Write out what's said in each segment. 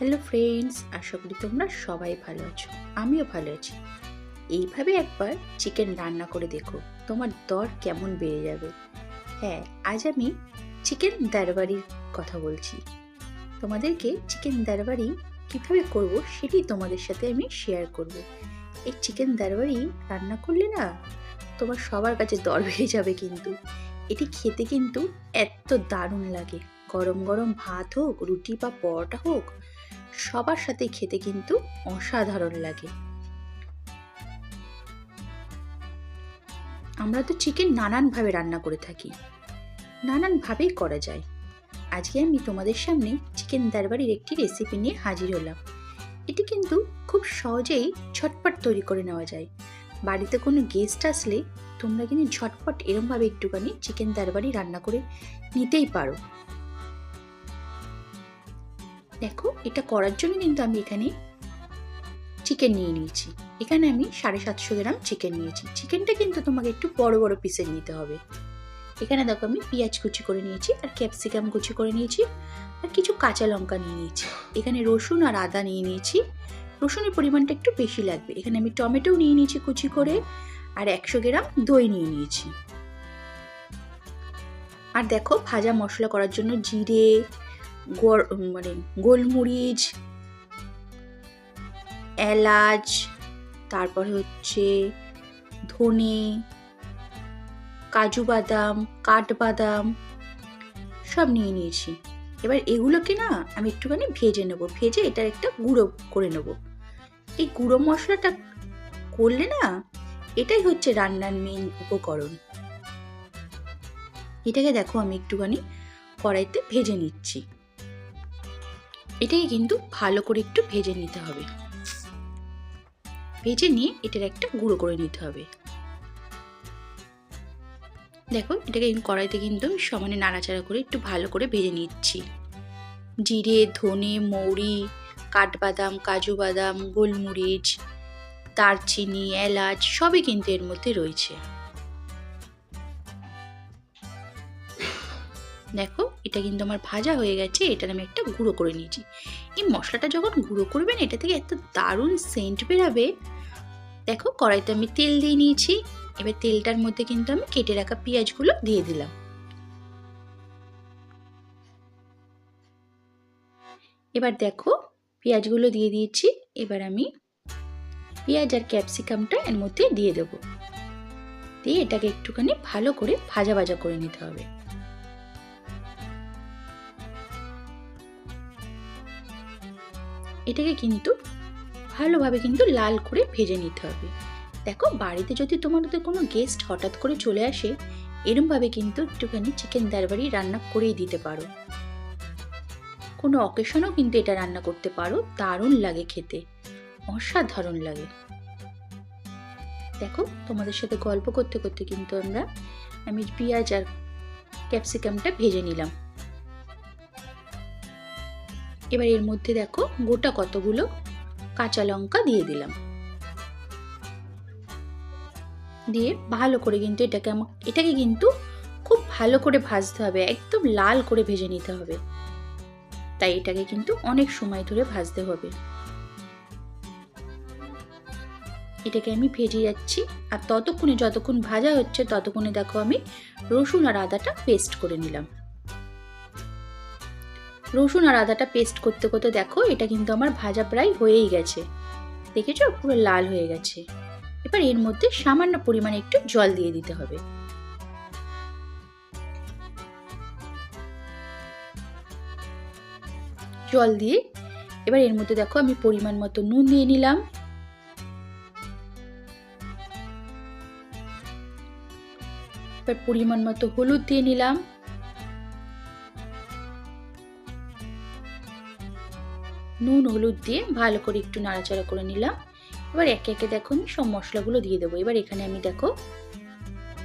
Hello friends, আশা করি তোমরা সবাই ভালো আছো। আমিও ভালো আছি। এইভাবে একবার চিকেন রান্না করে দেখো, তোমার দর কেমন বেড়ে যাবে। হ্যাঁ আজ আমি চিকেন দারবারির কথা বলছি। তোমাদেরকে চিকেন দারবারি কীভাবে করব সেটি তোমাদের সাথে আমি শেয়ার করব। এই চিকেন দারবারি রান্না করলে না, তোমার সবার কাছে দর বেড়ে যাবে কিন্তু। এটি খেতে কিন্তু এত দারুণ লাগে। গরম গরম ভাত হোক, রুটি বা পরোটা হোক সবার সাথে খেতে কিন্তু অসাধারণ লাগে। আমরা তো চিকেন নানানভাবে রান্না করে থাকি। নানানভাবেই করা যায়। আজকে আমি তোমাদের সামনে চিকেন দারবারির একটি রেসিপি নিয়ে হাজির হলাম। এটি কিন্তু খুব সহজেই ঝটপট তৈরি করে নেওয়া যায়। বাড়িতে কোনো গেস্ট আসলে তোমরা কিন্তু ঝটপট এরমভাবে একটুখানি চিকেন দারবারি রান্না করে নিতেই পারো। দেখো, এটা করার জন্য কিন্তু আমি এখানে চিকেন নিয়ে নিয়েছি। এখানে আমি সাড়ে সাতশো গ্রাম চিকেন নিয়েছি। চিকেনটা কিন্তু তোমাকে একটু বড় বড় পিসের নিতে হবে। এখানে দেখো, আমি পেঁয়াজ কুচি করে নিয়েছি, আর ক্যাপসিকাম কুচি করে নিয়েছি, আর কিছু কাঁচা লঙ্কা নিয়ে নিয়েছি। এখানে রসুন আর আদা নিয়ে নিয়েছি। রসুনের পরিমাণটা একটু বেশি লাগবে। এখানে আমি টমেটো নিয়ে নিয়েছি কুচি করে, আর একশো গ্রাম দই নিয়ে নিয়েছি। আর দেখো, ভাজা মশলা করার জন্য জিরে মানে গোলমরিচ, এলাচ, তারপরে হচ্ছে ধনে, কাজু বাদাম, কাঠবাদাম, সব নিয়ে নিয়েছি। এবার এগুলোকে না আমি একটুখানি ভেজে নেব। ভেজে এটার একটা গুঁড়ো করে নেব। এই গুঁড়ো মশলাটা করলে না এটাই হচ্ছে রান্নার মেন উপকরণ। এটাকে দেখো আমি একটুখানি কড়াইতে ভেজে নিচ্ছি। এটাকে কিন্তু ভালো করে একটু ভেজে নিতে হবে। ভেজে নিয়ে এটার একটা গুঁড়ো করে নিতে হবে। দেখো, এটাকে কড়াইতে কিন্তু আমি সমানে নাড়াচাড়া করে একটু ভালো করে ভেজে নিচ্ছি। জিরে, ধনে, মৌরি, কাঠবাদাম, কাজু বাদাম, গোলমরিচ, দারচিনি, এলাচ সবই কিন্তু এর মধ্যে রয়েছে। দেখো এটা কিন্তু আমার ভাজা হয়ে গেছে, এটার আমি একটা গুঁড়ো করে নিয়েছি। এই মশলাটা যখন গুঁড়ো করবেন, এটা থেকে এত দারুণ সেন্ট বেরাবে। দেখো, কড়াইতে আমি তেল দিয়ে নিয়েছি, এবার তেলটার মধ্যে কিন্তু আমি কেটে রাখা পেঁয়াজগুলো দিয়ে দিলাম। এবার দেখো, পেঁয়াজগুলো দিয়ে দিয়েছি, এবার আমি পেঁয়াজ আর ক্যাপসিকামটা এর মধ্যে দিয়ে দেবো। দিয়ে এটাকে একটুখানি ভালো করে ভাজা ভাজা করে নিতে হবে। এটাকে কিন্তু ভালোভাবে কিন্তু লাল করে ভেজে নিতে হবে। দেখো, বাড়িতে যদি তোমাদের কোনো গেস্ট হঠাৎ করে চলে আসে, এরমভাবে কিন্তু একটুখানি চিকেন দারবারি রান্না করেই দিতে পারো। কোনো অকেশনও কিন্তু এটা রান্না করতে পারো, দারুণ লাগে খেতে, অসাধারণ লাগে। দেখো, তোমাদের সাথে গল্প করতে করতে কিন্তু আমরা, আমি পেঁয়াজ আর ক্যাপসিকামটা ভেজে নিলাম। এবার এর মধ্যে দেখো গোটা কতগুলো কাঁচা লঙ্কা দিয়ে দিলাম। দিয়ে ভালো করে কিন্তু এটাকে এটাকে কিন্তু খুব ভালো করে ভাজতে হবে, একদম লাল করে ভেজে নিতে হবে। তাই এটাকে কিন্তু অনেক সময় ধরে ভাজতে হবে। এটাকে আমি ভেজে যাচ্ছি, আর ততক্ষণে যতক্ষণ ভাজা হচ্ছে ততক্ষণে দেখো আমি রসুন আর আদাটা পেস্ট করে নিলাম। রসুন আর আদাটা পেস্ট করতে করতে দেখো, এটা কিন্তু আমার ভাজা প্রায় হয়েই গেছে। দেখেছ? পুরো লাল হয়ে গেছে। এবার এর মধ্যে সামান্য পরিমাণে একটু জল দিয়ে দিতে হবে। জল দিয়ে এবার এর মধ্যে দেখো, আমি পরিমাণ মতো নুন দিয়ে নিলাম। এবার পরিমাণ মতো হলুদ দিয়ে নিলাম। নুন, হলুদ দিয়ে ভালো করে একটু নাড়াচাড়া করে নিলাম। এবার একে একে দেখো আমি সব মশলাগুলো দিয়ে দেবো। এবার এখানে আমি দেখো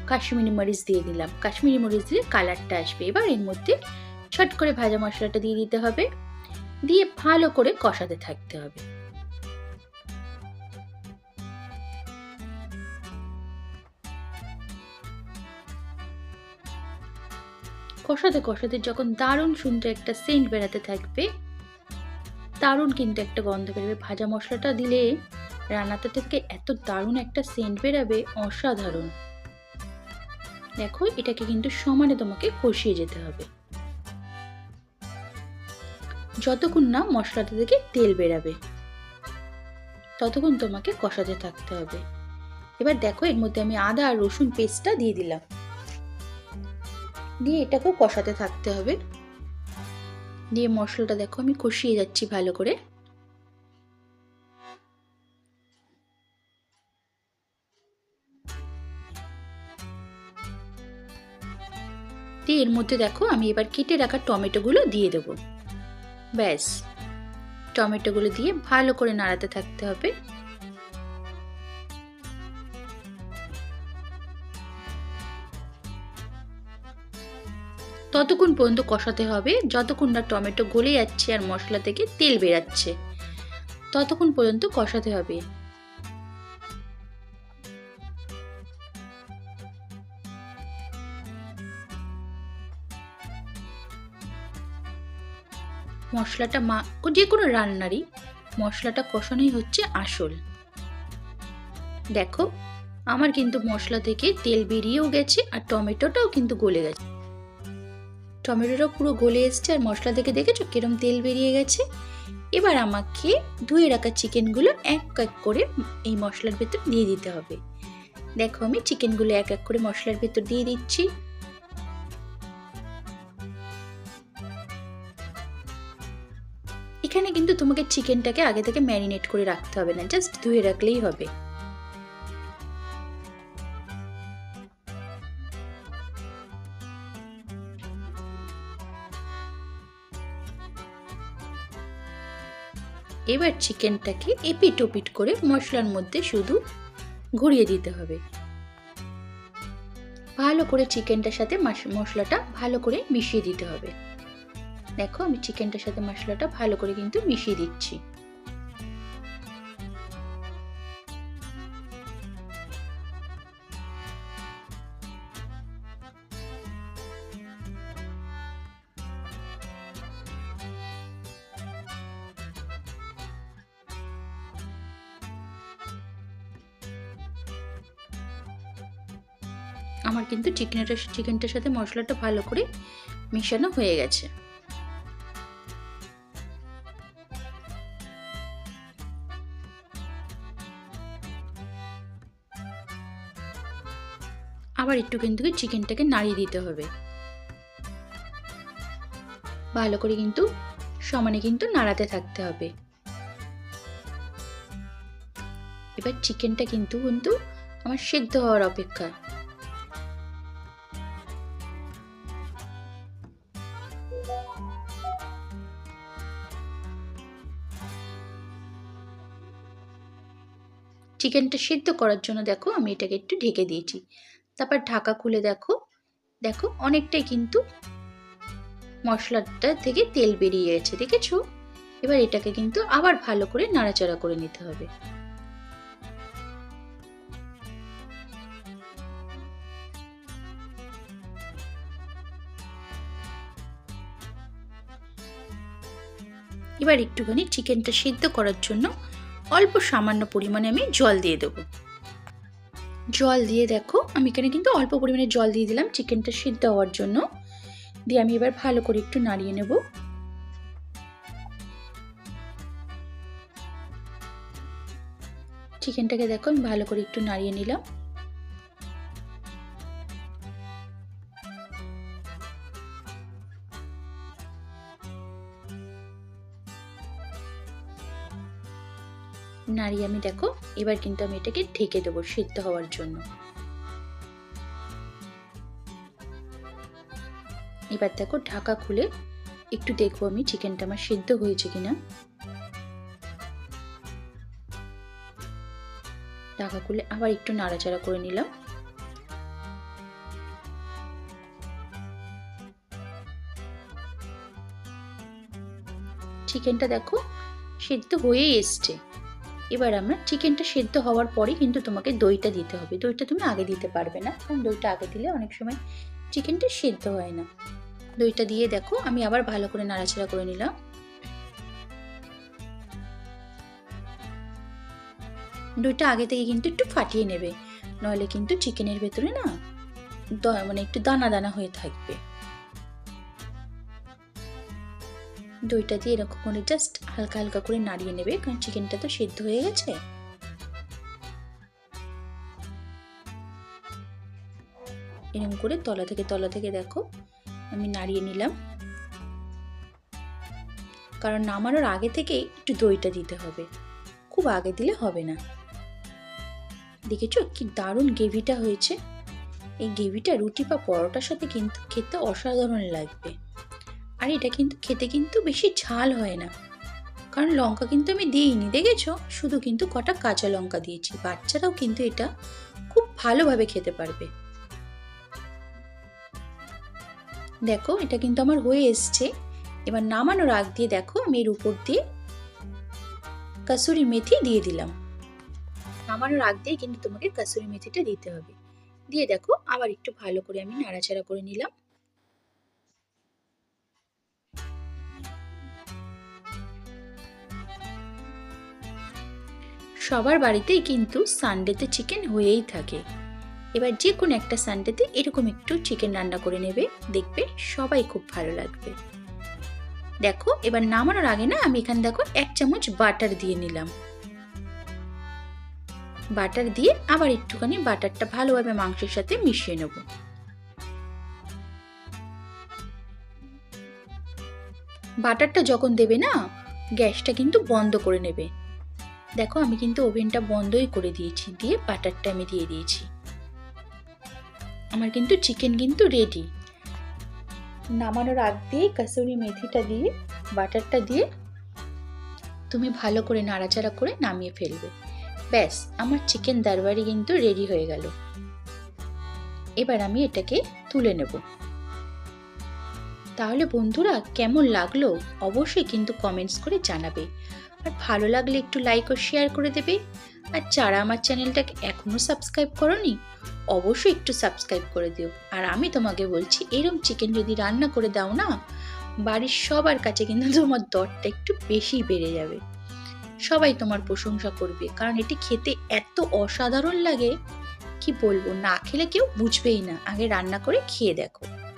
কাশ্মীরি মরিচ দিয়ে দিলাম। কাশ্মীরি মরিচ দিলে কালারটা আসবে। এবার এর মধ্যে ছট করে ভাজা মশলাটা দিয়ে দিতে হবে। দিয়ে ভালো করে কষাতে থাকতে হবে। কষাতে কষাতে যখন দারুণ সুন্দর একটা সেন্ট বেড়াতে থাকবে দারুণ কিন্তু একটা গন্ধ বেরোবে। ভাজা মশলাটা দিলে রান্নাটা থেকে এত দারুণ একটা সেন্ট বেরাবে, অসাধারণ। দেখো, এটাকে কিন্তু সমানে তোমাকে কষিয়ে যেতে হবে। যতক্ষণ না মশলাটা থেকে তেল বেরাবে, ততক্ষণ তোমাকে কষাতে থাকতে হবে। এবার দেখো, এর মধ্যে আমি আদা আর রসুন পেস্টটা দিয়ে দিলাম। দিয়ে এটাকেও কষাতে থাকতে হবে। দিয়ে মশলাটা দেখো, আমি কষিয়ে যাচ্ছি ভালো করে। এর মধ্যে দেখো, আমি এবার কেটে রাখা টমেটোগুলো দিয়ে দেব। ব্যাস, টমেটোগুলো দিয়ে ভালো করে নাড়াতে থাকতে হবে। ততক্ষণ পর্যন্ত কষাতে হবে, যতক্ষণ না টমেটো গলে যাচ্ছে আর মশলা থেকে তেল বেরাচ্ছে, ততক্ষণ পর্যন্ত কষাতে হবে। মশলাটা মা যে কোনো রান্নারই মশলাটা কষানোই হচ্ছে আসল। দেখো, আমার কিন্তু মশলা থেকে তেল বেরিয়েও গেছে আর টমেটোটাও কিন্তু গলে গেছে। টমেটোটা পুরো গলে এসছে আর মশলা থেকে দেখেছ কিরম তেল বেরিয়ে গেছে? এবার আমাকে ধুয়ে রাখা চিকেনগুলো এক এক করে এই মশলার ভেতর দিয়ে দিতে হবে। দেখো আমি চিকেনগুলো এক এক করে মশলার ভেতর দিয়ে দিচ্ছি। এখানে কিন্তু তোমাকে চিকেনটাকে আগে থেকে ম্যারিনেট করে রাখতে হবে না, জাস্ট ধুয়ে রাখলেই হবে। এবার চিকেনটাকে এপিট ওপিট করে মশলার মধ্যে শুধু ঘুরিয়ে দিতে হবে। ভালো করে চিকেনটার সাথে মশলাটা ভালো করে মিশিয়ে দিতে হবে। দেখো আমি চিকেনটার সাথে মশলাটা ভালো করে কিন্তু মিশিয়ে দিচ্ছি। আমার কিন্তু চিকেনটা চিকেনটার সাথে মশলাটা ভালো করে মেশানো হয়ে গেছে। আবার একটু কিন্তু চিকেনটাকে নাড়িয়ে দিতে হবে। ভালো করে কিন্তু সমানে কিন্তু নাড়াতে থাকতে হবে। এবার চিকেনটা কিন্তু কিন্তু আমার সেদ্ধ হওয়ার অপেক্ষা চিকেনটা সিদ্ধ করার জন্য দেখো আমি এটাকে একটু ঢেকে দিয়েছি। তারপর ঢাকা খুলে দেখো দেখো অনেকটাই কিন্তু মশলাটা থেকে তেল বেরিয়ে গেছে, দেখেছ? এবার এটাকে কিন্তু আবার ভালো করে নাড়াচাড়া করে নিতে হবে। এবার একটুখানি চিকেনটা সিদ্ধ করার জন্য অল্প সামান্য পরিমাণে আমি জল দিয়ে দেবো। জল দিয়ে দেখো, আমি এখানে কিন্তু অল্প পরিমাণে জল দিয়ে দিলাম চিকেনটা সিদ্ধ হওয়ার জন্য। দিয়ে আমি এবার ভালো করে একটু নাড়িয়ে নেব। চিকেনটাকে দেখো, আমি ভালো করে একটু নাড়িয়ে নিলাম। নাড়িয়ে আমি দেখো, এবার কিন্তু আমি এটাকে ঢেকে দেবো সিদ্ধ হওয়ার জন্য। এবার দেখো ঢাকা খুলে একটু দেখব আমি চিকেনটা আমার সিদ্ধ হয়েছে কিনা। ঢাকা খুলে আবার একটু নাড়াচাড়া করে নিলাম। চিকেনটা দেখো সিদ্ধ হয়েই এসছে। এবার আমরা চিকেনটা সেদ্ধ হওয়ার পরে কিন্তু তোমাকে দইটা দিতে হবে। দইটা তুমি আগে দিতে পারবে না, কারণ দইটা আগে দিলে অনেক সময় চিকেনটা সেদ্ধ হয় না। দইটা দিয়ে দেখো, আমি আবার ভালো করে নাড়াচাড়া করে নিলাম। দইটা আগে থেকে কিন্তু একটু ফাটিয়ে নেবে, নইলে কিন্তু চিকেনের ভেতরে না মানে একটু দানা দানা হয়ে থাকবে। দইটা দিয়ে এরকম করে জাস্ট হালকা হালকা করে নাড়িয়ে নেবে, কারণ চিকেনটা তো সেদ্ধ হয়ে গেছে। এরকম করে তলা থেকে তলা থেকে দেখো, আমি নাড়িয়ে নিলাম। কারণ নামানোর আগে থেকে একটু দইটা দিতে হবে। খুব আগে দিলে হবে না। দেখেছ কি দারুণ গ্রেভিটা হয়েছে? এই গ্রেভিটা রুটি বা পরোটার সাথে কিন্তু খেতে অসাধারণ লাগবে। আর এটা কিন্তু, খেতে কিন্তু বেশি ঝাল হয় না। কারণ লঙ্কা কিন্তু আমি দিইনি, দেখেছ? শুধু কিন্তু কটা কাঁচা লঙ্কা দিয়েছি। বাচ্চারাও কিন্তু এটা খুব ভালোভাবে খেতে পারবে। দেখো, এটা কিন্তু আমার হয়ে এসছে। এবার নামানোর আগ দিয়ে দেখো, আমি এর উপর দিয়ে কাসুরি মেথি দিয়ে দিলাম। নামানোর আগ দিয়ে কিন্তু তোমাকে কাসুরি মেথিটা দিতে হবে। দিয়ে দেখো, আবার একটু ভালো করে আমি নাড়াচাড়া করে নিলাম। সবার বাড়িতেই কিন্তু সানডেতে চিকেন হয়েই থাকে। এবার যে কোনো একটা সানডেতে এরকম একটু চিকেন রান্না করে নেবে, দেখবে সবাই খুব ভালো লাগবে। দেখো, এবার নামানোর আগে না আমি এখানে দেখো এক চামচ বাটার দিয়ে নিলাম। বাটার দিয়ে আবার একটুখানি বাটারটা ভালোভাবে মাংসের সাথে মিশিয়ে নেব। বাটারটা যখন দেবে না, গ্যাসটা কিন্তু বন্ধ করে নেবে। দেখো, আমি কিন্তু ওভেনটা বন্ধই করে দিয়েছি, দিয়ে বাটারটা আমি দিয়ে দিয়েছি। আমার কিন্তু চিকেন কিন্তু রেডি নামানোর আগ দিয়ে কাসুরি মেথিটা দিয়ে, বাটারটা দিয়ে তুমি ভালো করে নাড়াচাড়া করে নামিয়ে ফেলবে। ব্যাস, আমার চিকেন দারবারি কিন্তু রেডি হয়ে গেল। এবার আমি এটাকে তুলে নেব। তাহলে বন্ধুরা, কেমন লাগল? অবশ্যই কিন্তু কমেন্টস করে জানাবে। আর ভালো লাগলে একটু লাইক ও শেয়ার করে দেবে। আর যারা আমার চ্যানেলটাকে এখনও সাবস্ক্রাইব করনি, অবশ্যই একটু সাবস্ক্রাইব করে দিও। আর আমি তোমাকে বলছি, এরম চিকেন যদি রান্না করে দাও না, বাড়ির সবার কাছে কিন্তু তোমার দরটা একটু বেশি বেড়ে যাবে। সবাই তোমার প্রশংসা করবে, কারণ এটি খেতে এত অসাধারণ লাগে, কি বলব, না খেলে কেউ বুঝবেই না। আগে রান্না করে খেয়ে দেখো।